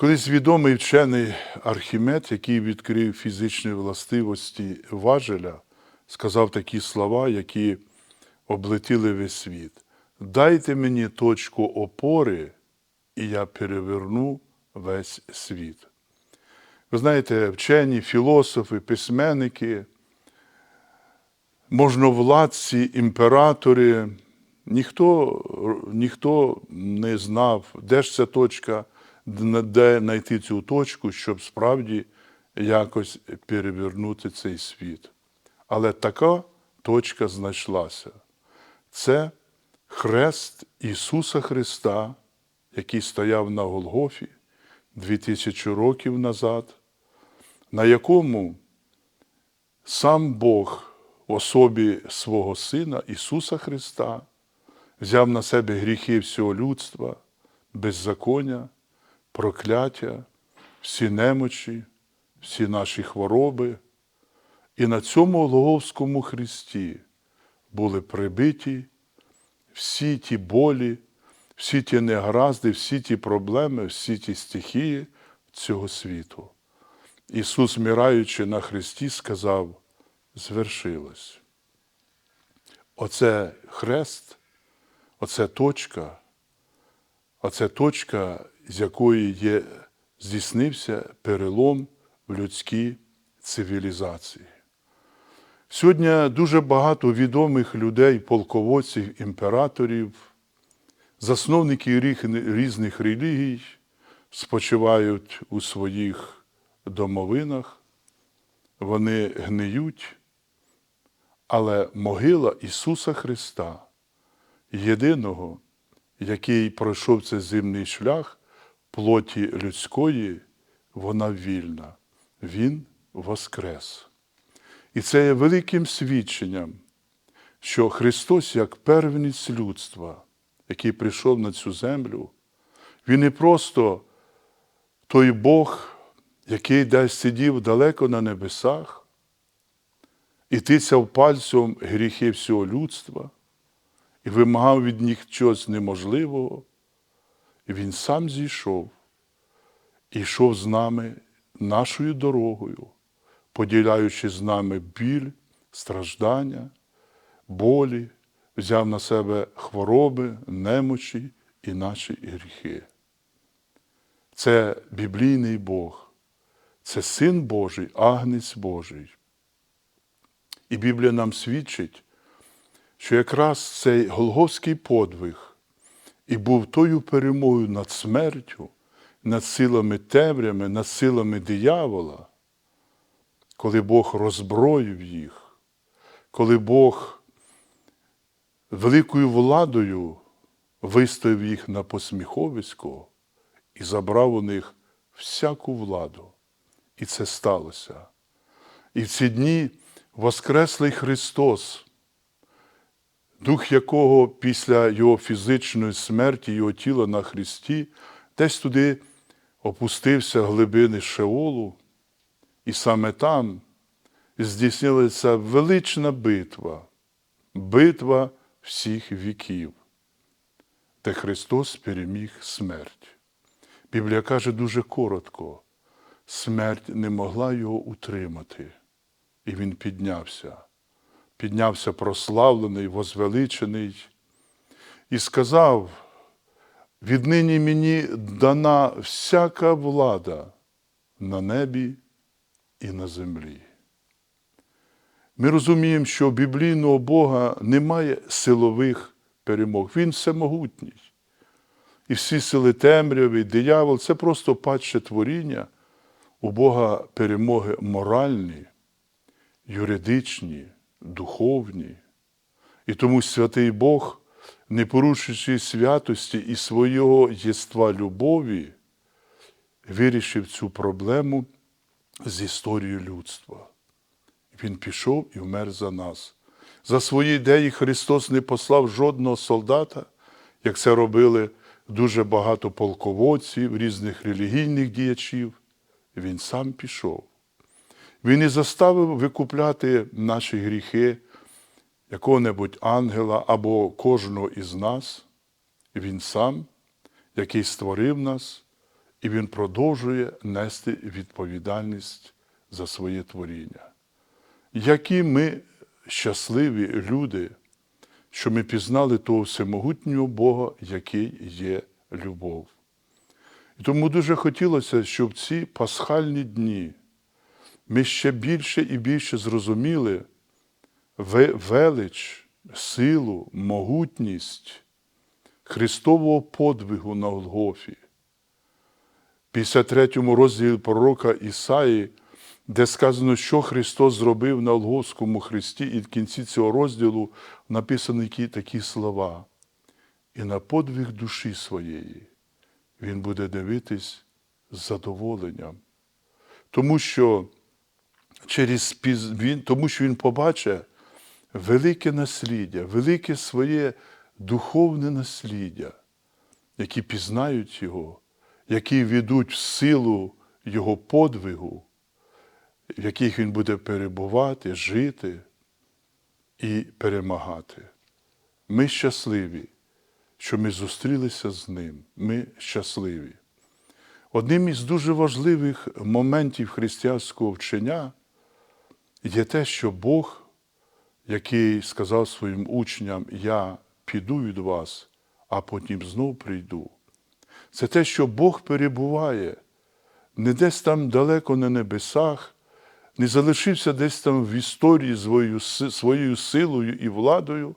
Колись відомий вчений Архімед, який відкрив фізичні властивості важеля, сказав такі слова, які облетіли весь світ. Дайте мені точку опори, і я переверну весь світ. Ви знаєте, вчені, філософи, письменники, можновладці, імператори, ніхто, ніхто не знав, де ж ця точка, де знайти цю точку, щоб справді якось перевернути цей світ. Але така точка знайшлася. Це хрест Ісуса Христа, який стояв на Голгофі 2000 років назад, на якому сам Бог в особі свого Сина Ісуса Христа взяв на себе гріхи всього людства, беззаконня, прокляття, всі немочі, всі наші хвороби. І на цьому Голговському Христі були прибиті всі ті болі, всі ті негаразди, всі ті проблеми, всі ті стихії цього світу. Ісус, вмираючи на Христі, сказав: звершилось. Оце хрест, оце точка, оце точка, з якої є, здійснився перелом в людській цивілізації. Сьогодні дуже багато відомих людей, полководців, імператорів, засновників різних релігій спочивають у своїх домовинах, вони гниють, але могила Ісуса Христа, єдиного, який пройшов цей земний шлях плоті людської, вона вільна. Він воскрес. І це є великим свідченням, що Христос, як первенець людства, який прийшов на цю землю, Він не просто той Бог, який десь сидів далеко на небесах і тицяв пальцем гріхи всього людства і вимагав від них чогось неможливого. І Він сам зійшов і йшов з нами нашою дорогою поділяючи з нами біль, страждання, болі, взяв на себе хвороби, немочі і наші гріхи. Це біблійний Бог, це Син Божий, Агнець Божий. І Біблія нам свідчить, що якраз цей Голговський подвиг і був тою перемогою над смертю, над силами темрями, над силами диявола коли Бог роззброїв їх, коли Бог великою владою виставив їх на посміховисько і забрав у них всяку владу. І це сталося. І в ці дні Воскреслий Христос, дух якого після Його фізичної смерті, Його тіла на Христі, десь туди опустився глибини Шеолу, і саме там здійснилася велична битва, битва всіх віків, де Христос переміг смерть. Біблія каже дуже коротко, смерть не могла його утримати, і він піднявся, піднявся прославлений, возвеличений, і сказав, віднині мені дана всяка влада на небі і на землі. Ми розуміємо, що біблійного Бога немає силових перемог. Він всемогутній. І всі сили темряви, диявол це просто падше творіння. У Бога перемоги моральні, юридичні, духовні. І тому святий Бог, не порушуючи святості і свого єства любові, вирішив цю проблему з історією людства. Він пішов і вмер за нас. За свої ідеї Христос не послав жодного солдата, як це робили дуже багато полководців, різних релігійних діячів. Він сам пішов. Він не заставив викупляти наші гріхи якого-небудь ангела або кожного із нас. Він сам, який створив нас і Він продовжує нести відповідальність за своє творіння. Які ми щасливі люди, що ми пізнали того всемогутнього Бога, який є любов. І тому дуже хотілося, щоб ці пасхальні дні ми ще більше і більше зрозуміли велич, силу, могутність Христового подвигу на Голгофі. 53 розділі пророка Ісаї, де сказано, що Христос зробив на Голгофському хресті, і в кінці цього розділу написані такі слова. І на подвиг душі своєї він буде дивитись з задоволенням. Тому що через він, тому що він побачить велике насліддя, велике своє духовне насліддя, які пізнають його, які ведуть в силу його подвигу, в яких він буде перебувати, жити і перемагати. Ми щасливі, що ми зустрілися з ним. Ми щасливі. Одним із дуже важливих моментів християнського вчення є те, що Бог, який сказав своїм учням, я піду від вас, а потім знов прийду. Це те, що Бог перебуває не десь там далеко на небесах, не залишився десь там в історії своєю, своєю силою і владою,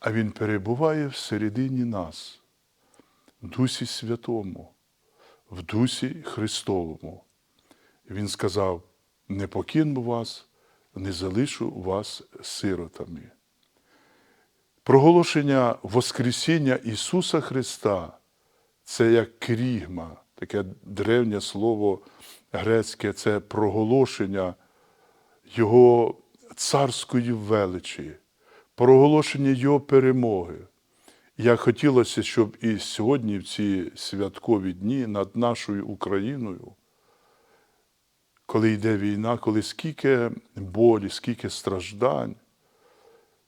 а Він перебуває всередині нас, в Дусі Святому, в Дусі Христовому. Він сказав: не покину вас, не залишу вас сиротами. Проголошення Воскресіння Ісуса Христа це як крігма, таке древнє слово грецьке, це проголошення Його царської величі, проголошення Його перемоги. Як хотілося, щоб і сьогодні, в ці святкові дні над нашою Україною, коли йде війна, коли скільки болі, скільки страждань,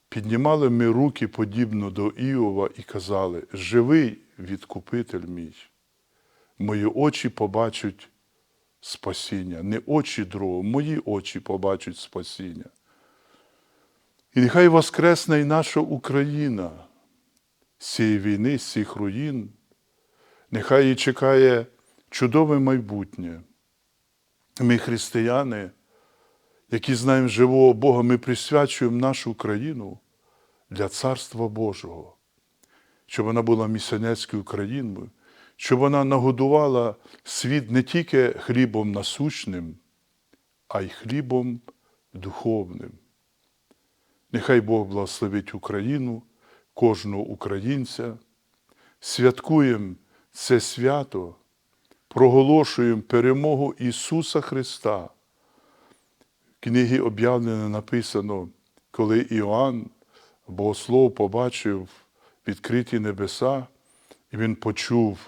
піднімали ми руки подібно до Іова і казали: Живий відкупитель мій, мої очі побачать спасіння, не очі другого, мої очі побачать спасіння. І нехай воскресне і наша Україна з цієї війни, з цих руїн, нехай її чекає чудове майбутнє. Ми, християни, які знаємо живого Бога, ми присвячуємо нашу країну для Царства Божого, щоб вона була місіонерською країною, щоб вона нагодувала світ не тільки хлібом насущним, а й хлібом духовним. Нехай Бог благословить Україну, кожного українця. Святкуємо це свято, проголошуємо перемогу Ісуса Христа. В книгі об'явлено написано, коли Іоанн, богослов, побачив відкриті небеса, і він почув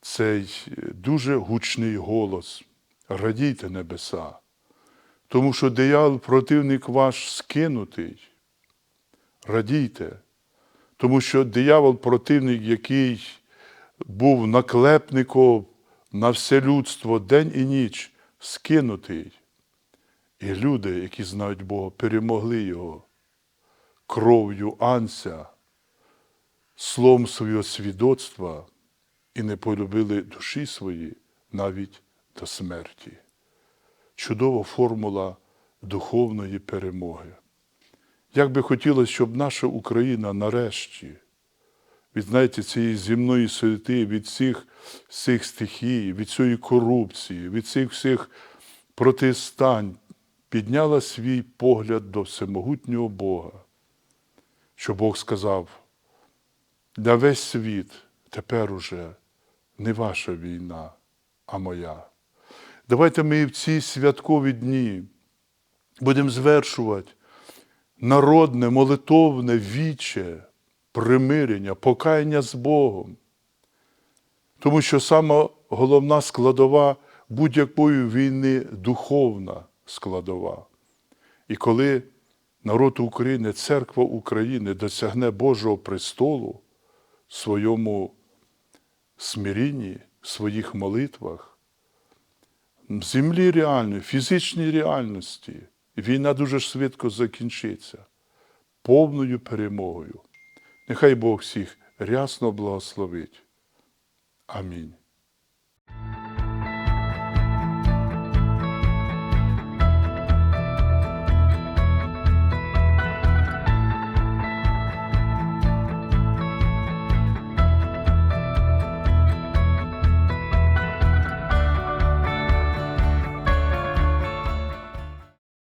цей дуже гучний голос. Радійте небеса, тому що диявол, противник ваш скинутий. Радійте, тому що диявол, противник, який був наклепником на все людство день і ніч, скинутий. І люди, які знають Бога, перемогли його кров'ю Анця, словом свого свідоцтва і не полюбили душі свої навіть до смерті. Чудова формула духовної перемоги. Як би хотілося, щоб наша Україна нарешті від знаєте, цієї земної суети, від всіх всіх стихій, від цієї корупції, від цих всіх протистань підняла свій погляд до всемогутнього Бога, що Бог сказав, на весь світ тепер уже не ваша війна, а моя. Давайте ми в ці святкові дні будемо звершувати народне, молитовне віче, примирення, покаяння з Богом. Тому що сама головна складова будь-якої війни духовна складова. І коли народ України, церква України досягне Божого престолу в своєму смирінні, в своїх молитвах, в землі реальної, фізичній реальності, війна дуже швидко закінчиться повною перемогою. Нехай Бог всіх рясно благословить. Амінь.